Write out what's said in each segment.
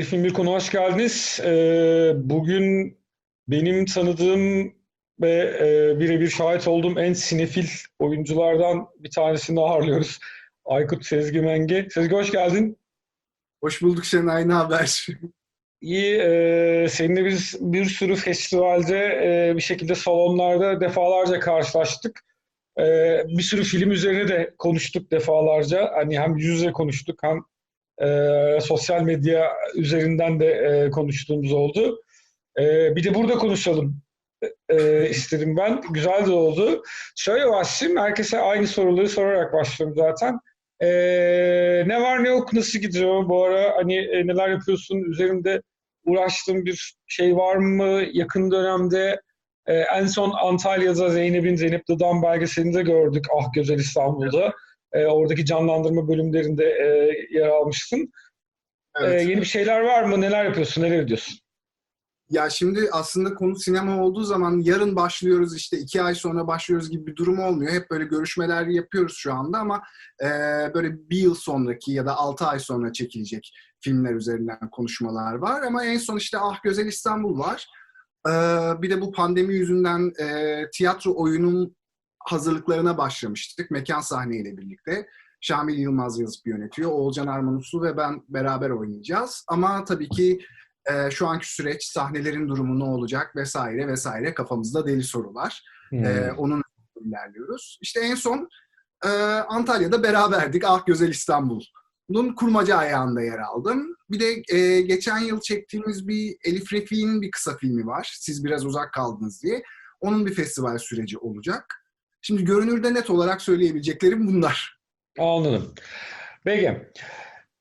Film Bir Konu hoş geldiniz. Ee, bugün benim tanıdığım ve e, birebir şahit olduğum en sinefil oyunculardan bir tanesini ağırlıyoruz. Aykut Sezgi Menge. Sezgi hoş geldin. Hoş bulduk Şenay, ne haber? İyi, e, seninle biz bir sürü festivalde e, bir şekilde salonlarda defalarca karşılaştık. E, bir sürü film üzerine de konuştuk defalarca. Hani hem yüz yüze konuştuk hem e, sosyal medya üzerinden de e, konuştuğumuz oldu. E, bir de burada konuşalım e, istedim ben. Güzel de oldu. Şöyle başlayayım. Herkese aynı soruları sorarak başlıyorum zaten. E, ne var ne yok nasıl gidiyor bu ara? Hani e, neler yapıyorsun? Üzerinde uğraştığın bir şey var mı? Yakın dönemde e, en son Antalya'da Zeynep'in Zeynep Dıdan belgeselini de gördük. Ah Güzel İstanbul'da. E, oradaki canlandırma bölümlerinde e, yer almışsın. Evet. E, yeni bir şeyler var mı? Neler yapıyorsun? Neler ediyorsun? Ya şimdi aslında konu sinema olduğu zaman yarın başlıyoruz işte iki ay sonra başlıyoruz gibi bir durum olmuyor. Hep böyle görüşmeler yapıyoruz şu anda ama e, böyle bir yıl sonraki ya da altı ay sonra çekilecek filmler üzerinden konuşmalar var. Ama en son işte Ah Güzel İstanbul var. E, bir de bu pandemi yüzünden e, tiyatro oyunun hazırlıklarına başlamıştık. Mekan sahneyle birlikte. Şamil Yılmaz yazıp yönetiyor. Oğulcan Armanuslu ve ben beraber oynayacağız. Ama tabii ki e, şu anki süreç, sahnelerin durumu ne olacak vesaire vesaire kafamızda deli sorular. Hmm. E, onun ilerliyoruz. İşte en son e, Antalya'da beraberdik. Ah Güzel İstanbul'un kurmaca ayağında yer aldım. Bir de e, geçen yıl çektiğimiz bir Elif Refik'in bir kısa filmi var. Siz biraz uzak kaldınız diye. Onun bir festival süreci olacak. Şimdi görünürde net olarak söyleyebileceklerim bunlar. Anladım. Peki.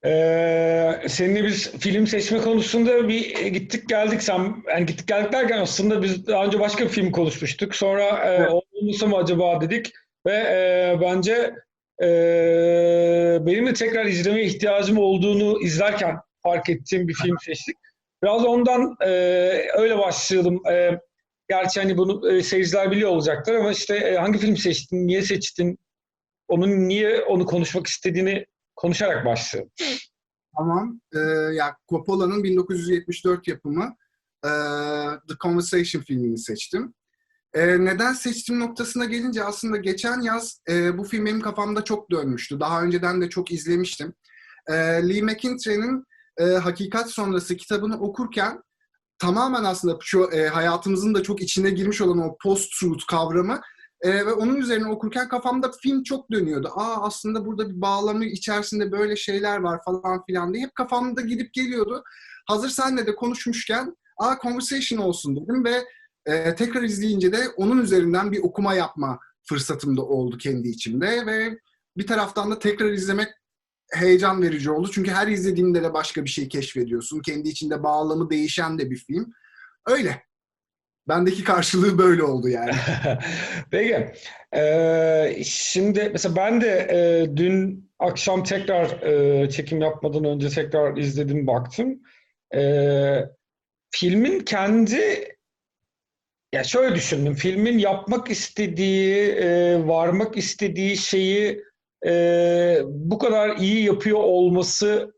Ee, seninle biz film seçme konusunda bir gittik geldik. Sen yani gittik geldik derken aslında biz daha önce başka bir film konuşmuştuk. Sonra e, olmasa mı acaba dedik ve e, bence e, benim de tekrar izlemeye ihtiyacım olduğunu izlerken fark ettiğim bir film seçtik. Biraz ondan e, öyle başlayalım. E, gerçi hani bunu e, seyirciler biliyor olacaklar ama işte e, hangi film seçtin, niye seçtin, onun niye onu konuşmak istediğini konuşarak başlayalım. Tamam. Ee, ya Coppola'nın 1974 yapımı e, The Conversation filmini seçtim. E, neden seçtim noktasına gelince aslında geçen yaz e, bu film benim kafamda çok dönmüştü. Daha önceden de çok izlemiştim. E, Lee McIntyre'nin e, Hakikat Sonrası kitabını okurken tamamen aslında şu e, hayatımızın da çok içine girmiş olan o post-truth kavramı e, ve onun üzerine okurken kafamda film çok dönüyordu. Aa aslında burada bir bağlamı içerisinde böyle şeyler var falan filan diye hep kafamda gidip geliyordu. Hazır senle de konuşmuşken aa conversation olsun dedim ve e, tekrar izleyince de onun üzerinden bir okuma yapma fırsatım da oldu kendi içimde ve bir taraftan da tekrar izlemek heyecan verici oldu. Çünkü her izlediğinde de başka bir şey keşfediyorsun. Kendi içinde bağlamı değişen de bir film. Öyle. Bendeki karşılığı böyle oldu yani. Peki. Ee, şimdi mesela ben de e, dün akşam tekrar e, çekim yapmadan önce tekrar izledim baktım. Ee, filmin kendi ya şöyle düşündüm. Filmin yapmak istediği, e, varmak istediği şeyi e, bu kadar iyi yapıyor olması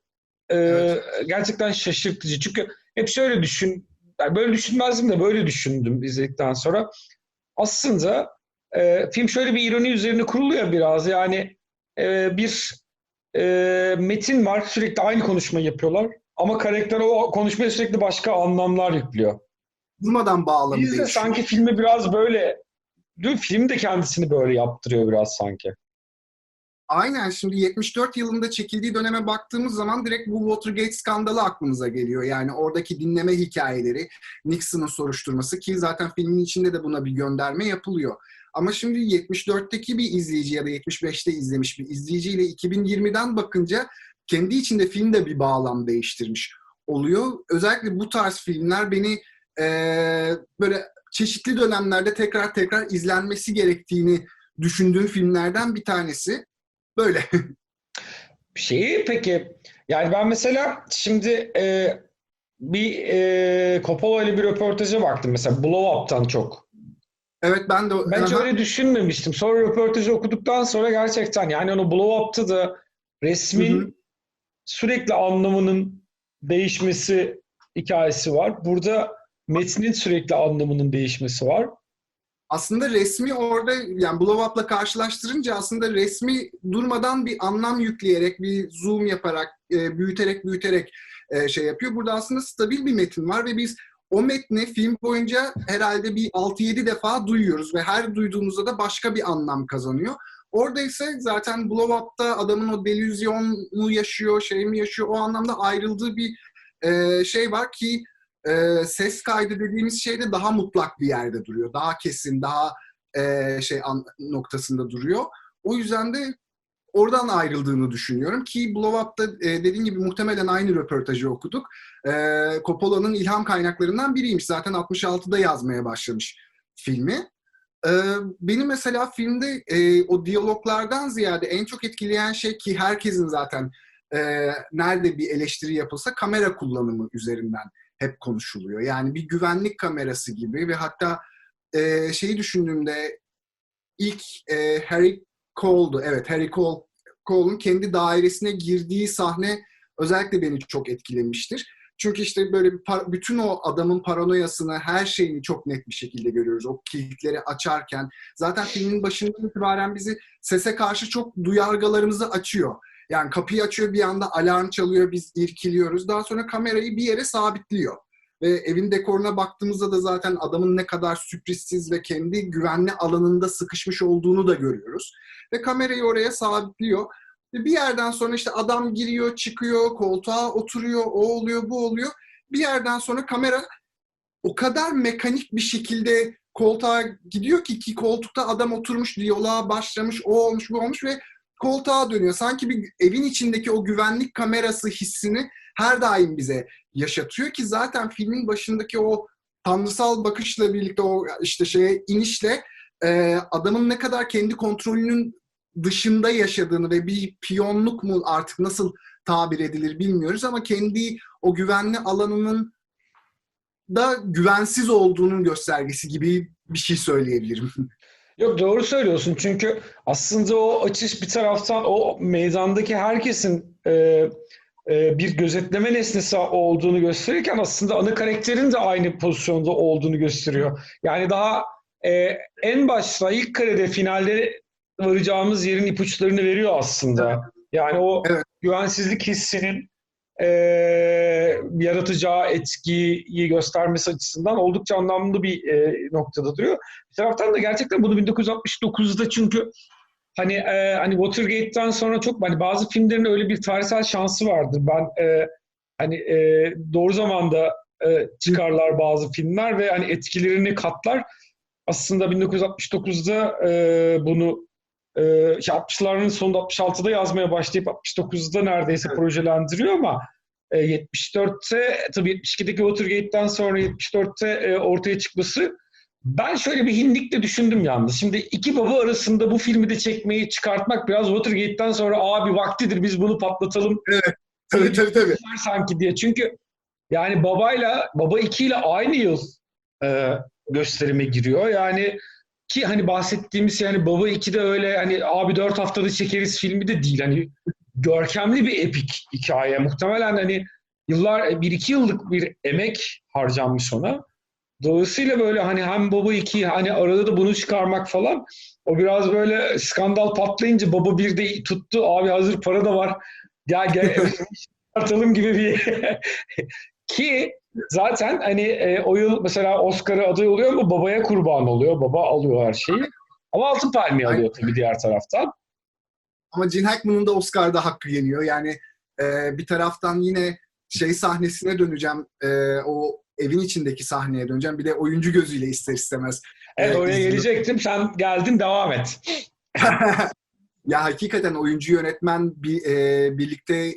e, Evet. gerçekten şaşırtıcı. Çünkü hep şöyle düşün, yani böyle düşünmezdim de böyle düşündüm izledikten sonra. Aslında e, film şöyle bir ironi üzerine kuruluyor biraz. Yani e, bir e, metin var, sürekli aynı konuşmayı yapıyorlar. Ama karakter o konuşmaya sürekli başka anlamlar yüklüyor. Durmadan bağlamı Biz de sanki filmi biraz böyle, değil mi? Film de kendisini böyle yaptırıyor biraz sanki. Aynen şimdi 74 yılında çekildiği döneme baktığımız zaman direkt bu Watergate skandalı aklımıza geliyor. Yani oradaki dinleme hikayeleri, Nixon'ın soruşturması ki zaten filmin içinde de buna bir gönderme yapılıyor. Ama şimdi 74'teki bir izleyici ya da 75'te izlemiş bir izleyiciyle 2020'den bakınca kendi içinde film de bir bağlam değiştirmiş oluyor. Özellikle bu tarz filmler beni eee, böyle çeşitli dönemlerde tekrar tekrar izlenmesi gerektiğini düşündüğüm filmlerden bir tanesi. Böyle. Şeyi peki, yani ben mesela şimdi e, bir e, Coppola ile bir röportaja baktım mesela Blow Up'tan çok. Evet ben de Ben hiç öyle düşünmemiştim. Sonra röportajı okuduktan sonra gerçekten yani onu Blow Up'ta da resmin Hı hı. sürekli anlamının değişmesi hikayesi var. Burada metnin sürekli anlamının değişmesi var. Aslında resmi orada yani Blow Up'la karşılaştırınca aslında resmi durmadan bir anlam yükleyerek, bir zoom yaparak, e, büyüterek büyüterek e, şey yapıyor. Burada aslında stabil bir metin var ve biz o metni film boyunca herhalde bir 6-7 defa duyuyoruz ve her duyduğumuzda da başka bir anlam kazanıyor. Orada ise zaten Blow Up'ta adamın o delüzyonu yaşıyor, şey mi yaşıyor o anlamda ayrıldığı bir e, şey var ki e, ses kaydı dediğimiz şey de daha mutlak bir yerde duruyor. Daha kesin, daha e, şey an, noktasında duruyor. O yüzden de oradan ayrıldığını düşünüyorum ki Blow Up'ta e, dediğim gibi muhtemelen aynı röportajı okuduk. E, Coppola'nın ilham kaynaklarından biriymiş. Zaten 66'da yazmaya başlamış filmi. E, beni mesela filmde e, o diyaloglardan ziyade en çok etkileyen şey ki herkesin zaten e, nerede bir eleştiri yapılsa kamera kullanımı üzerinden hep konuşuluyor. Yani bir güvenlik kamerası gibi ve hatta e, şeyi düşündüğümde ilk e, Harry Cole'du. Evet Harry Cole, Cole'un kendi dairesine girdiği sahne özellikle beni çok etkilemiştir. Çünkü işte böyle bütün o adamın paranoyasını, her şeyini çok net bir şekilde görüyoruz. O kilitleri açarken. Zaten filmin başından itibaren bizi sese karşı çok duyargalarımızı açıyor. Yani kapıyı açıyor bir anda alarm çalıyor, biz irkiliyoruz. Daha sonra kamerayı bir yere sabitliyor. Ve evin dekoruna baktığımızda da zaten adamın ne kadar sürprizsiz ve kendi güvenli alanında sıkışmış olduğunu da görüyoruz. Ve kamerayı oraya sabitliyor. Ve bir yerden sonra işte adam giriyor, çıkıyor, koltuğa oturuyor, o oluyor, bu oluyor. Bir yerden sonra kamera o kadar mekanik bir şekilde koltuğa gidiyor ki ki koltukta adam oturmuş, diyaloğa başlamış, o olmuş, bu olmuş ve koltuğa dönüyor. Sanki bir evin içindeki o güvenlik kamerası hissini her daim bize yaşatıyor ki zaten filmin başındaki o tanrısal bakışla birlikte o işte şeye inişle e, adamın ne kadar kendi kontrolünün dışında yaşadığını ve bir piyonluk mu artık nasıl tabir edilir bilmiyoruz ama kendi o güvenli alanının da güvensiz olduğunun göstergesi gibi bir şey söyleyebilirim. Yok doğru söylüyorsun çünkü aslında o açış bir taraftan o meydandaki herkesin e, e, bir gözetleme nesnesi olduğunu gösterirken aslında ana karakterin de aynı pozisyonda olduğunu gösteriyor. Yani daha e, en başta ilk karede finalde varacağımız yerin ipuçlarını veriyor aslında. Yani o Evet. güvensizlik hissinin e, yaratacağı etkiyi göstermesi açısından oldukça anlamlı bir e, noktada duruyor. Bir taraftan da gerçekten bunu 1969'da çünkü hani e, hani Watergate'den sonra çok hani bazı filmlerin öyle bir tarihsel şansı vardır. Ben e, hani e, doğru zamanda e, çıkarlar bazı filmler ve hani etkilerini katlar. Aslında 1969'da e, bunu e, 60'ların sonunda 66'da yazmaya başlayıp 69'da neredeyse Evet. projelendiriyor ama e, 74'te tabii 72'deki Watergate'den sonra 74'te e, ortaya çıkması ben şöyle bir hinlikle düşündüm yalnız. Şimdi iki baba arasında bu filmi de çekmeyi çıkartmak biraz Watergate'den sonra abi vaktidir biz bunu patlatalım tabii tabii tabii. var sanki diye. Çünkü yani babayla baba 2 ile aynı yıl e, gösterime giriyor. Yani ki hani bahsettiğimiz yani baba 2'de öyle hani abi 4 haftada çekeriz filmi de değil. Hani görkemli bir epik hikaye. Muhtemelen hani yıllar 1-2 yıllık bir emek harcanmış ona. Dolayısıyla böyle hani hem baba 2 hani arada da bunu çıkarmak falan o biraz böyle skandal patlayınca baba bir de tuttu abi hazır para da var gel gel çıkartalım gibi bir ki zaten hani e, o yıl mesela Oscar'a aday oluyor ama babaya kurban oluyor. Baba alıyor her şeyi. Ama altın palmiye alıyor tabii diğer taraftan. Ama Gene Hackman'ın da Oscar'da hakkı yeniyor. Yani e, bir taraftan yine şey sahnesine döneceğim. e, o evin içindeki sahneye döneceğim. Bir de oyuncu gözüyle ister istemez. Evet e, oraya izliyor. gelecektim. Sen geldin devam et. ya hakikaten oyuncu yönetmen bir, e, birlikte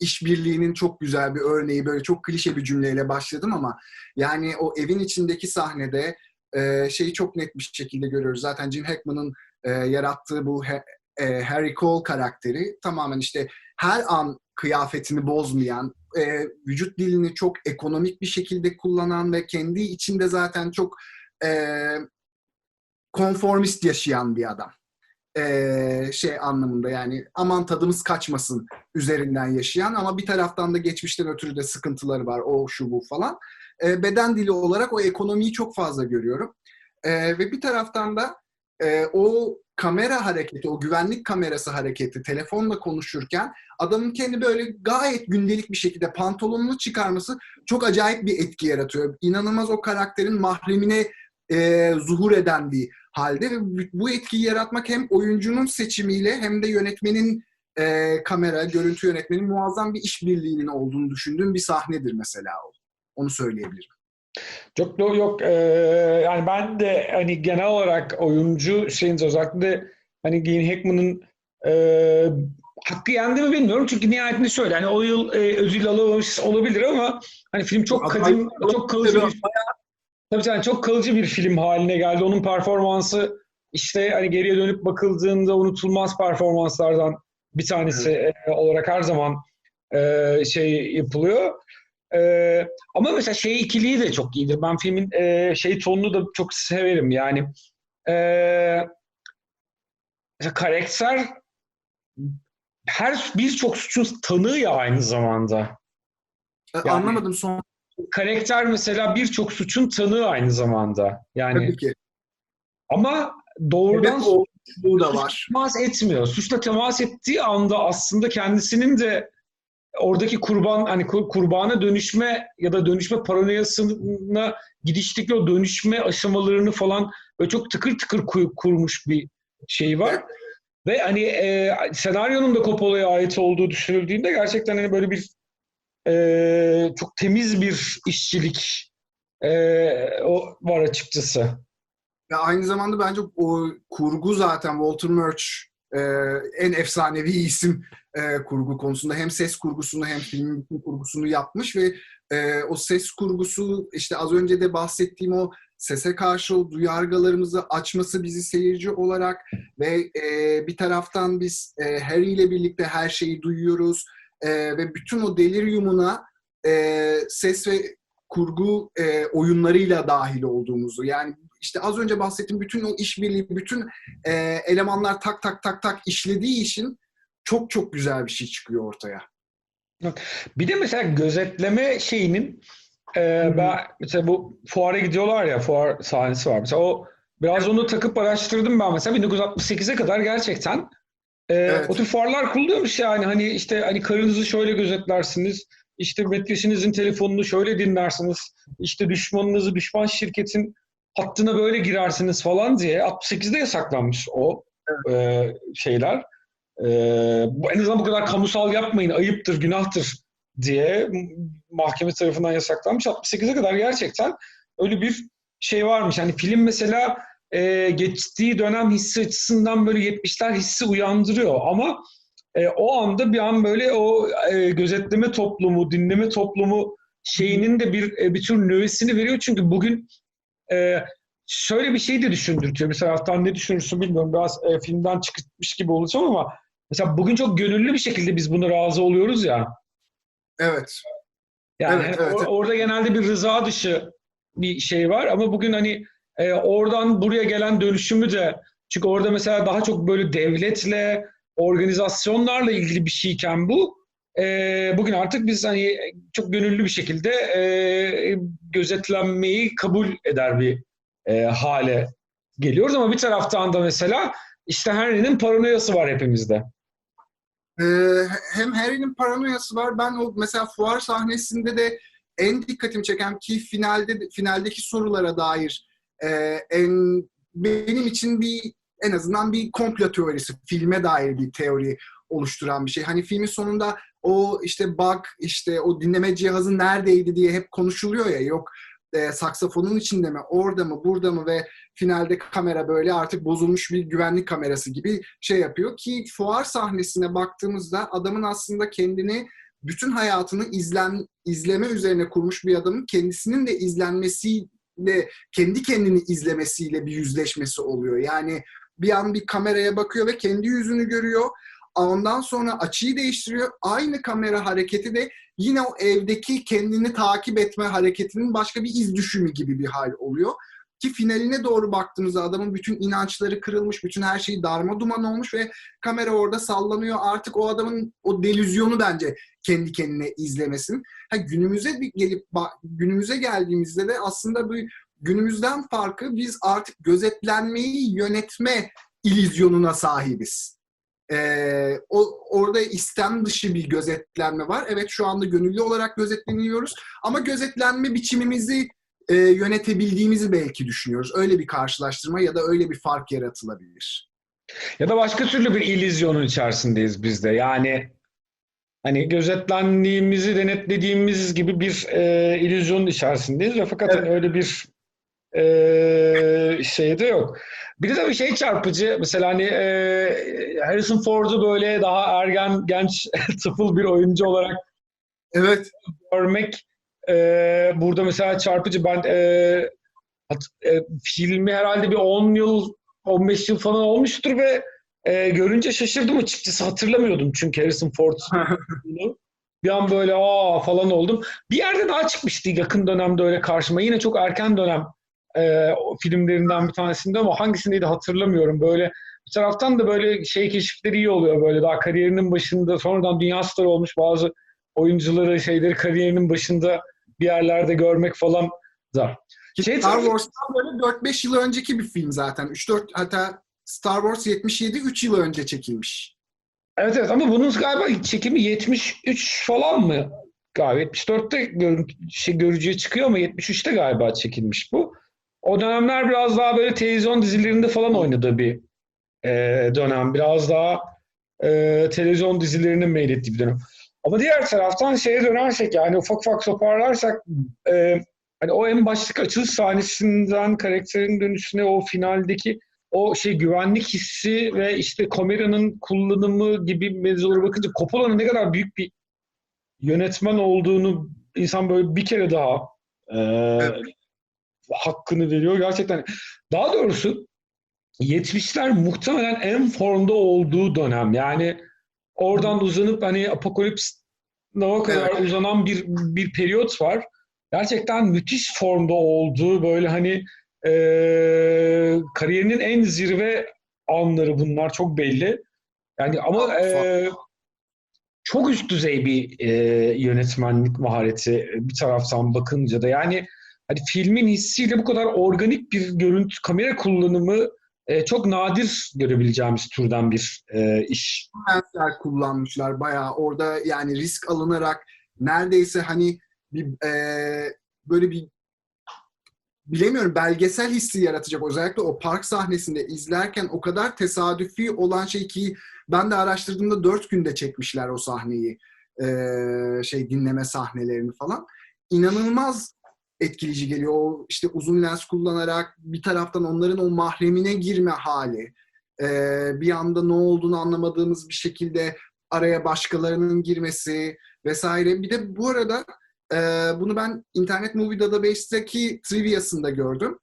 işbirliğinin çok güzel bir örneği. Böyle çok klişe bir cümleyle başladım ama yani o evin içindeki sahnede e, şeyi çok net bir şekilde görüyoruz. Zaten Gene Hackman'ın e, yarattığı bu He- e, Harry Cole karakteri tamamen işte her an kıyafetini bozmayan, e, vücut dilini çok ekonomik bir şekilde kullanan ve kendi içinde zaten çok e, konformist yaşayan bir adam. Şey anlamında yani aman tadımız kaçmasın üzerinden yaşayan ama bir taraftan da geçmişten ötürü de sıkıntıları var o şu bu falan. Beden dili olarak o ekonomiyi çok fazla görüyorum. Ve bir taraftan da o kamera hareketi, o güvenlik kamerası hareketi telefonla konuşurken adamın kendi böyle gayet gündelik bir şekilde pantolonunu çıkarması çok acayip bir etki yaratıyor. İnanılmaz o karakterin mahremine zuhur eden bir halde ve bu etkiyi yaratmak hem oyuncunun seçimiyle hem de yönetmenin e, kamera, görüntü yönetmenin muazzam bir işbirliğinin olduğunu düşündüğüm bir sahnedir mesela o. Onu söyleyebilirim. Çok yok, yok e, yani ben de hani genel olarak oyuncu şeyin özellikle hani Gene Hackman'ın e, hakkı yendi mi bilmiyorum çünkü nihayetinde şöyle hani o yıl e, ödül alamamış olabilir ama hani film çok kadim, çok kalıcı bir tabii yani çok kalıcı bir film haline geldi. Onun performansı işte hani geriye dönüp bakıldığında unutulmaz performanslardan bir tanesi evet. e, olarak her zaman e, şey yapılıyor. Ee, ama mesela şey ikiliği de çok iyidir. Ben filmin e, şey tonunu da çok severim. Yani e, mesela karakter her birçok suçun tanığı ya aynı zamanda. Yani, Anlamadım son. Karakter mesela birçok suçun tanığı aynı zamanda. Yani. Tabii ki. Ama doğrudan evet, o, da var. temas etmiyor. Suçla temas ettiği anda aslında kendisinin de oradaki kurban hani kurbana dönüşme ya da dönüşme paranoyasına gidişteki o dönüşme aşamalarını falan böyle çok tıkır tıkır kurmuş bir şey var. Ve hani e, senaryonun da Coppola'ya ait olduğu düşünüldüğünde gerçekten hani böyle bir e, çok temiz bir işçilik e, o var açıkçası. Ya aynı zamanda bence o kurgu zaten Walter Murch e, en efsanevi isim e, kurgu konusunda hem ses kurgusunu hem film kurgusunu yapmış ve e, o ses kurgusu işte az önce de bahsettiğim o sese karşı o duyargalarımızı açması bizi seyirci olarak ve e, bir taraftan biz e, Harry ile birlikte her şeyi duyuyoruz e, ve bütün o deliryumuna e, ses ve kurgu e, oyunlarıyla dahil olduğumuzu yani işte az önce bahsettiğim bütün o işbirliği, bütün e, elemanlar tak tak tak tak işlediği için çok çok güzel bir şey çıkıyor ortaya. Bir de mesela gözetleme şeyinin e, ben mesela bu fuara gidiyorlar ya fuar sahnesi var. Mesela o biraz onu takıp araştırdım ben mesela 1968'e kadar gerçekten e, evet. o tür fuarlar kuruluyormuş yani hani işte hani karınızı şöyle gözetlersiniz işte metresinizin telefonunu şöyle dinlersiniz işte düşmanınızı düşman şirketin hattına böyle girersiniz falan diye 68'de yasaklanmış o e, şeyler. E, en azından bu kadar kamusal yapmayın, ayıptır, günahtır diye mahkeme tarafından yasaklanmış. 68'e kadar gerçekten öyle bir şey varmış. Hani film mesela e, geçtiği dönem hissi açısından böyle 70'ler hissi uyandırıyor ama e, o anda bir an böyle o e, gözetleme toplumu, dinleme toplumu şeyinin de bir e, bir tür nöbesini veriyor. Çünkü bugün e, şöyle bir şey de düşündürtüyor. Bir taraftan ne düşünürsün bilmiyorum. Biraz e, filmden çıkmış gibi olacağım ama mesela bugün çok gönüllü bir şekilde biz buna razı oluyoruz ya. Evet. Yani evet, evet. Or- orada genelde bir rıza dışı bir şey var ama bugün hani e, oradan buraya gelen dönüşümü de çünkü orada mesela daha çok böyle devletle, organizasyonlarla ilgili bir şeyken bu e, bugün artık biz hani çok gönüllü bir şekilde e, gözetlenmeyi kabul eder bir e, hale geliyoruz ama bir taraftan da mesela işte Henry'nin paranoyası var hepimizde. Ee, hem Harry'nin paranoyası var. Ben o mesela fuar sahnesinde de en dikkatimi çeken ki finalde finaldeki sorulara dair e, en benim için bir en azından bir komplo teorisi, filme dair bir teori oluşturan bir şey. Hani filmin sonunda o işte bug, işte o dinleme cihazı neredeydi diye hep konuşuluyor ya. Yok e, saksafonun içinde mi, orada mı, burada mı ve finalde kamera böyle artık bozulmuş bir güvenlik kamerası gibi şey yapıyor ki fuar sahnesine baktığımızda adamın aslında kendini bütün hayatını izlen izleme üzerine kurmuş bir adamın kendisinin de izlenmesiyle kendi kendini izlemesiyle bir yüzleşmesi oluyor. Yani bir an bir kameraya bakıyor ve kendi yüzünü görüyor. Ondan sonra açıyı değiştiriyor. Aynı kamera hareketi de yine o evdeki kendini takip etme hareketinin başka bir iz düşümü gibi bir hal oluyor. Ki finaline doğru baktığımızda adamın bütün inançları kırılmış, bütün her şeyi darma duman olmuş ve kamera orada sallanıyor. Artık o adamın o delüzyonu bence kendi kendine izlemesin. Ha, günümüze bir gelip günümüze geldiğimizde de aslında bu günümüzden farkı biz artık gözetlenmeyi yönetme ilizyonuna sahibiz. Ee, o, orada istem dışı bir gözetlenme var. Evet şu anda gönüllü olarak gözetleniyoruz ama gözetlenme biçimimizi e, yönetebildiğimizi belki düşünüyoruz. Öyle bir karşılaştırma ya da öyle bir fark yaratılabilir. Ya da başka türlü bir ilizyonun içerisindeyiz biz de. Yani hani gözetlendiğimizi denetlediğimiz gibi bir e, illüzyonun içerisindeyiz ve fakat evet. hani öyle bir e, şey de yok. Bir de tabii şey çarpıcı mesela hani e, Harrison Ford'u böyle daha ergen genç tıfıl bir oyuncu olarak evet görmek e, burada mesela çarpıcı ben e, e, filmi herhalde bir 10 yıl 15 yıl falan olmuştur ve e, görünce şaşırdım açıkçası hatırlamıyordum çünkü Harrison Ford bir an böyle aa falan oldum. Bir yerde daha çıkmıştı yakın dönemde öyle karşıma. Yine çok erken dönem e, filmlerinden bir tanesinde ama hangisindeydi hatırlamıyorum. Böyle bir taraftan da böyle şey keşifleri iyi oluyor böyle daha kariyerinin başında sonradan dünya starı olmuş bazı oyuncuları şeyleri kariyerinin başında bir yerlerde görmek falan da. Şey, Star Wars'tan böyle 4-5 yıl önceki bir film zaten. 3-4 hatta Star Wars 77 3 yıl önce çekilmiş. Evet evet ama bunun galiba çekimi 73 falan mı? Galiba 74'te gör, şey, görücüye çıkıyor ama 73'te galiba çekilmiş bu. O dönemler biraz daha böyle televizyon dizilerinde falan oynadığı bir e, dönem. Biraz daha e, televizyon dizilerinin meylettiği bir dönem. Ama diğer taraftan şeye dönersek yani ufak ufak toparlarsak e, hani o en başlık açılış sahnesinden karakterin dönüşüne o finaldeki o şey güvenlik hissi ve işte kameranın kullanımı gibi mevzulara bakınca Coppola'nın ne kadar büyük bir yönetmen olduğunu insan böyle bir kere daha e, evet. hakkını veriyor. Gerçekten daha doğrusu 70'ler muhtemelen en formda olduğu dönem. Yani oradan uzanıp hani Apokalips Nova kadar evet. uzanan bir bir periyot var. Gerçekten müthiş formda olduğu böyle hani e, kariyerinin en zirve anları bunlar çok belli. Yani ama e, çok üst düzey bir e, yönetmenlik mahareti bir taraftan bakınca da yani hani filmin hissiyle bu kadar organik bir görüntü kamera kullanımı e, çok nadir görebileceğimiz türden bir e, iş. Lensler kullanmışlar bayağı. Orada yani risk alınarak neredeyse hani bir e, böyle bir bilemiyorum belgesel hissi yaratacak. Özellikle o park sahnesinde izlerken o kadar tesadüfi olan şey ki ben de araştırdığımda dört günde çekmişler o sahneyi e, şey dinleme sahnelerini falan. İnanılmaz etkileyici geliyor. O işte uzun lens kullanarak bir taraftan onların o mahremine girme hali. Ee, bir anda ne olduğunu anlamadığımız bir şekilde araya başkalarının girmesi vesaire. Bir de bu arada e, bunu ben Internet Movie Database'deki trivia'sında gördüm.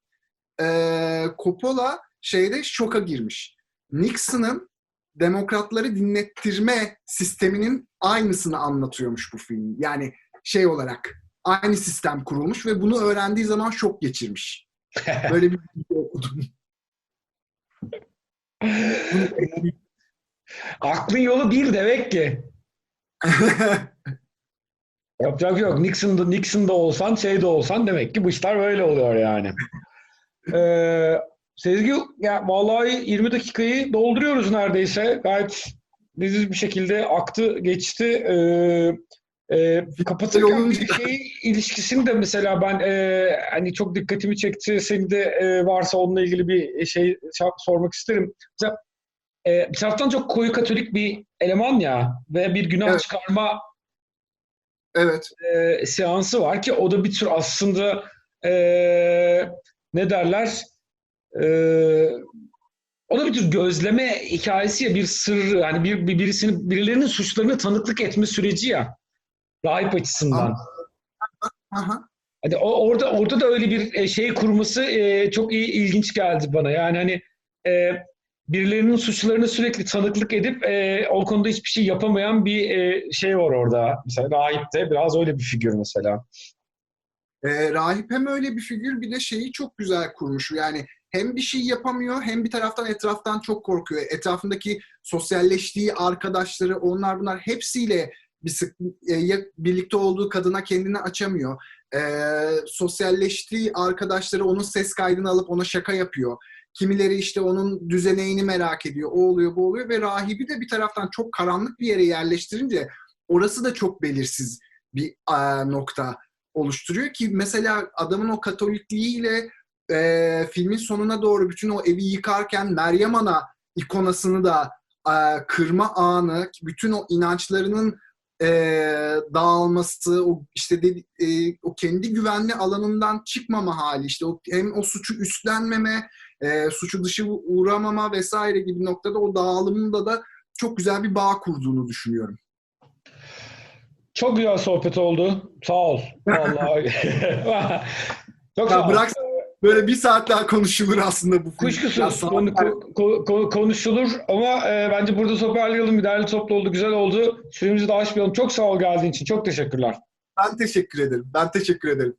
E, Coppola şeyde şoka girmiş. Nixon'ın demokratları dinlettirme sisteminin aynısını anlatıyormuş bu film. Yani şey olarak aynı sistem kurulmuş ve bunu öğrendiği zaman şok geçirmiş. Böyle bir bilgi okudum. Aklın yolu bir demek ki. Yapacak yok. Nixon'da, Nixon'da olsan, şeyde olsan demek ki bu işler böyle oluyor yani. ee, Sezgi, ya vallahi 20 dakikayı dolduruyoruz neredeyse. Gayet leziz bir şekilde aktı, geçti. Ee, e, kapatırken bir şey ilişkisini de mesela ben e, hani çok dikkatimi çekti. Seni de e, varsa onunla ilgili bir şey sormak isterim. Mesela e, bir taraftan çok koyu katolik bir eleman ya ve bir günah evet. çıkarma evet. e, seansı var ki o da bir tür aslında e, ne derler e, o da bir tür gözleme hikayesi ya bir sır yani bir, bir birisinin birilerinin suçlarını tanıklık etme süreci ya rahip açısından. Aha. Hani orada orada da öyle bir e, şey kurması e, çok iyi ilginç geldi bana. Yani hani e, birilerinin suçlarını sürekli tanıklık edip e, o konuda hiçbir şey yapamayan bir e, şey var orada. Mesela rahip de biraz öyle bir figür mesela. E, rahip hem öyle bir figür bir de şeyi çok güzel kurmuş. Yani hem bir şey yapamıyor hem bir taraftan etraftan çok korkuyor. Etrafındaki sosyalleştiği arkadaşları onlar bunlar hepsiyle bir sık, e, birlikte olduğu kadına kendini açamıyor. E, sosyalleştiği arkadaşları onun ses kaydını alıp ona şaka yapıyor. Kimileri işte onun düzeneğini merak ediyor. O oluyor, bu oluyor ve rahibi de bir taraftan çok karanlık bir yere yerleştirince orası da çok belirsiz bir e, nokta oluşturuyor ki mesela adamın o katolikliğiyle e, filmin sonuna doğru bütün o evi yıkarken Meryem Ana ikonasını da e, kırma anı, bütün o inançlarının e, dağılması, o işte de, e, o kendi güvenli alanından çıkmama hali, işte o, hem o suçu üstlenmeme, e, suçu dışı uğramama vesaire gibi noktada o dağılımında da çok güzel bir bağ kurduğunu düşünüyorum. Çok güzel sohbet oldu. Sağ ol. Vallahi. Çok sağ Ya ol. bırak böyle bir saat daha konuşulur aslında bu film. Kuşkusuz konu, ko- ko- konuşulur ama e, bence burada toparlayalım. Bir derli toplu oldu, güzel oldu. Süremizi de aşmayalım. Çok sağ ol geldiğin için. Çok teşekkürler. Ben teşekkür ederim. Ben teşekkür ederim.